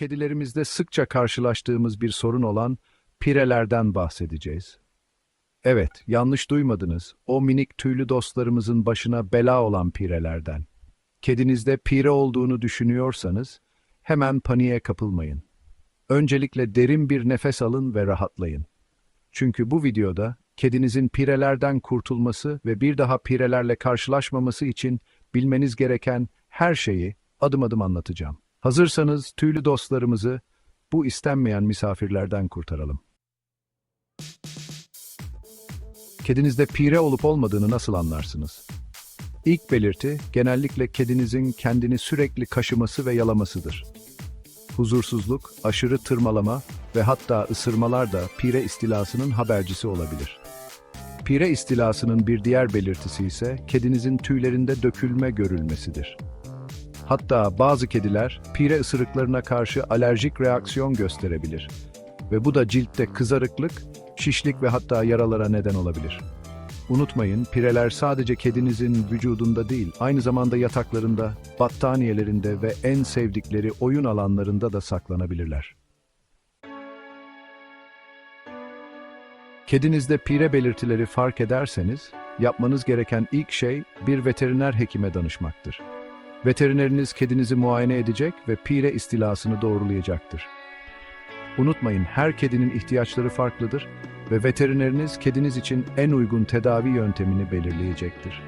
kedilerimizde sıkça karşılaştığımız bir sorun olan pirelerden bahsedeceğiz. Evet, yanlış duymadınız. O minik tüylü dostlarımızın başına bela olan pirelerden. Kedinizde pire olduğunu düşünüyorsanız hemen paniğe kapılmayın. Öncelikle derin bir nefes alın ve rahatlayın. Çünkü bu videoda kedinizin pirelerden kurtulması ve bir daha pirelerle karşılaşmaması için bilmeniz gereken her şeyi adım adım anlatacağım. Hazırsanız tüylü dostlarımızı bu istenmeyen misafirlerden kurtaralım. Kedinizde pire olup olmadığını nasıl anlarsınız? İlk belirti genellikle kedinizin kendini sürekli kaşıması ve yalamasıdır. Huzursuzluk, aşırı tırmalama ve hatta ısırmalar da pire istilasının habercisi olabilir. Pire istilasının bir diğer belirtisi ise kedinizin tüylerinde dökülme görülmesidir. Hatta bazı kediler pire ısırıklarına karşı alerjik reaksiyon gösterebilir ve bu da ciltte kızarıklık, şişlik ve hatta yaralara neden olabilir. Unutmayın, pireler sadece kedinizin vücudunda değil, aynı zamanda yataklarında, battaniyelerinde ve en sevdikleri oyun alanlarında da saklanabilirler. Kedinizde pire belirtileri fark ederseniz, yapmanız gereken ilk şey bir veteriner hekime danışmaktır. Veterineriniz kedinizi muayene edecek ve pire istilasını doğrulayacaktır. Unutmayın her kedinin ihtiyaçları farklıdır ve veterineriniz kediniz için en uygun tedavi yöntemini belirleyecektir.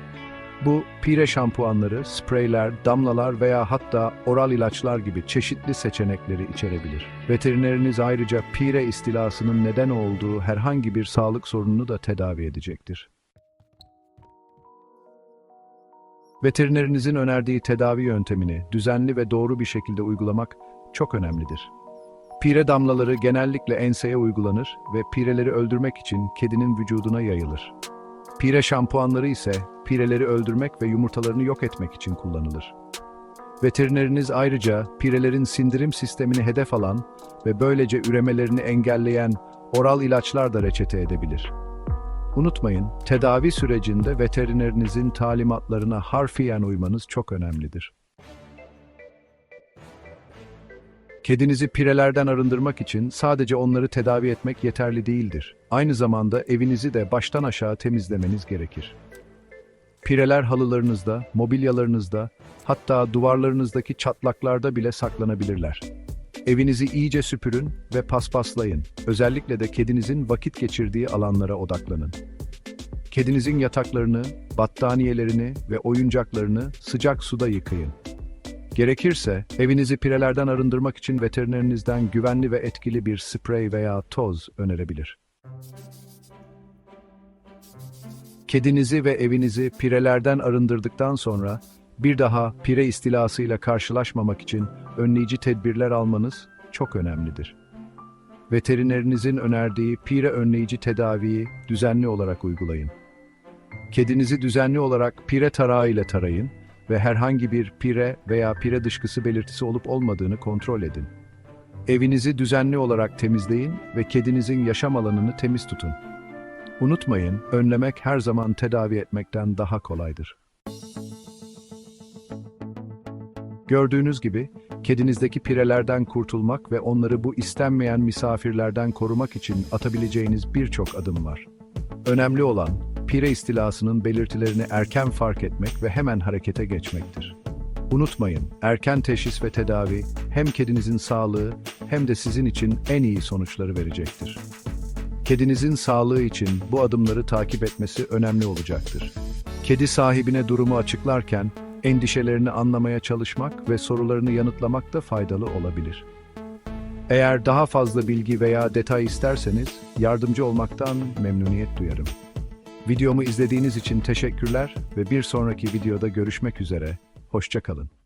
Bu pire şampuanları, spreyler, damlalar veya hatta oral ilaçlar gibi çeşitli seçenekleri içerebilir. Veterineriniz ayrıca pire istilasının neden olduğu herhangi bir sağlık sorununu da tedavi edecektir. Veterinerinizin önerdiği tedavi yöntemini düzenli ve doğru bir şekilde uygulamak çok önemlidir. Pire damlaları genellikle enseye uygulanır ve pireleri öldürmek için kedinin vücuduna yayılır. Pire şampuanları ise pireleri öldürmek ve yumurtalarını yok etmek için kullanılır. Veterineriniz ayrıca pirelerin sindirim sistemini hedef alan ve böylece üremelerini engelleyen oral ilaçlar da reçete edebilir. Unutmayın, tedavi sürecinde veterinerinizin talimatlarına harfiyen uymanız çok önemlidir. Kedinizi pirelerden arındırmak için sadece onları tedavi etmek yeterli değildir. Aynı zamanda evinizi de baştan aşağı temizlemeniz gerekir. Pireler halılarınızda, mobilyalarınızda, hatta duvarlarınızdaki çatlaklarda bile saklanabilirler. Evinizi iyice süpürün ve paspaslayın. Özellikle de kedinizin vakit geçirdiği alanlara odaklanın. Kedinizin yataklarını, battaniyelerini ve oyuncaklarını sıcak suda yıkayın. Gerekirse evinizi pirelerden arındırmak için veterinerinizden güvenli ve etkili bir sprey veya toz önerebilir. Kedinizi ve evinizi pirelerden arındırdıktan sonra bir daha pire istilasıyla karşılaşmamak için önleyici tedbirler almanız çok önemlidir. Veterinerinizin önerdiği pire önleyici tedaviyi düzenli olarak uygulayın. Kedinizi düzenli olarak pire tarağı ile tarayın ve herhangi bir pire veya pire dışkısı belirtisi olup olmadığını kontrol edin. Evinizi düzenli olarak temizleyin ve kedinizin yaşam alanını temiz tutun. Unutmayın, önlemek her zaman tedavi etmekten daha kolaydır. Gördüğünüz gibi, kedinizdeki pirelerden kurtulmak ve onları bu istenmeyen misafirlerden korumak için atabileceğiniz birçok adım var. Önemli olan, pire istilasının belirtilerini erken fark etmek ve hemen harekete geçmektir. Unutmayın, erken teşhis ve tedavi hem kedinizin sağlığı hem de sizin için en iyi sonuçları verecektir. Kedinizin sağlığı için bu adımları takip etmesi önemli olacaktır. Kedi sahibine durumu açıklarken endişelerini anlamaya çalışmak ve sorularını yanıtlamak da faydalı olabilir. Eğer daha fazla bilgi veya detay isterseniz yardımcı olmaktan memnuniyet duyarım. Videomu izlediğiniz için teşekkürler ve bir sonraki videoda görüşmek üzere. Hoşça kalın.